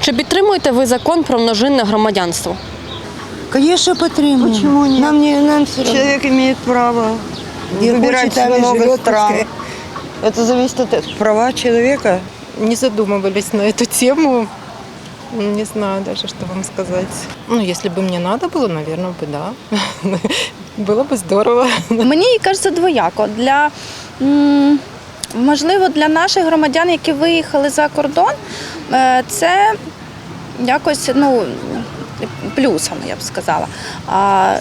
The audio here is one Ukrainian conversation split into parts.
Чи підтримуєте ви закон про множинне громадянство? Конечно, подтримуем. Почему нет? Нам не нам все равно. Человек имеет право Где выбирать хочет, там и много живет, стран. пускай. Это зависит от права человека. не задумывались на эту тему. Не знаю даже, что вам сказать. Ну, если бы мне надо было, наверное, бы да. Было бы здорово. Мені кажеться двояко. Для м, можливо, для наших громадян, які виїхали за кордон, е, це якось ну. Плюсом, я б сказала. А,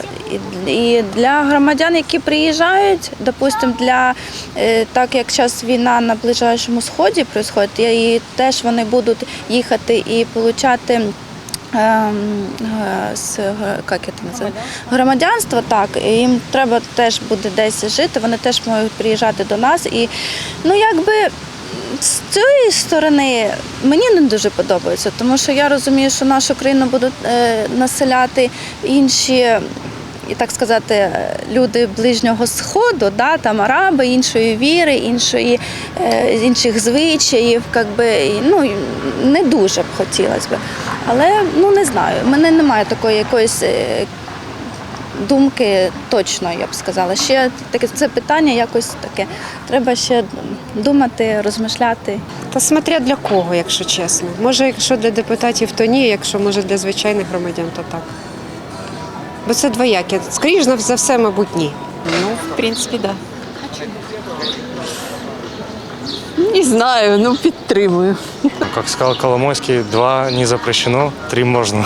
і- для громадян, які приїжджають, допустимо, для е, так як зараз війна на ближайшому сході відбувається, і теж вони будуть їхати і отримати ем, е, з як це громадянство, так їм треба теж буде десь жити. Вони теж можуть приїжджати до нас. І ну якби з цієї сторони мені не дуже подобається, тому що я розумію, що нашу країну будуть е, населяти інші. Так сказати, люди ближнього сходу, да, там араби, іншої віри, іншої, е, інших звичаїв, как би, і, ну не дуже б хотілося б. Але ну не знаю, в мене немає такої якоїсь е, думки точно, я б сказала. Ще таке це питання якось таке. Треба ще думати, розмишляти. Та смотря для кого, якщо чесно. Може, якщо для депутатів, то ні, якщо може для звичайних громадян, то так. Бо це двояке. Скоріш за все, мабуть, ні. Ну, в принципе, да. Не знаю, ну підтримую. Как сказал Коломойский, два не запрещено, три можно.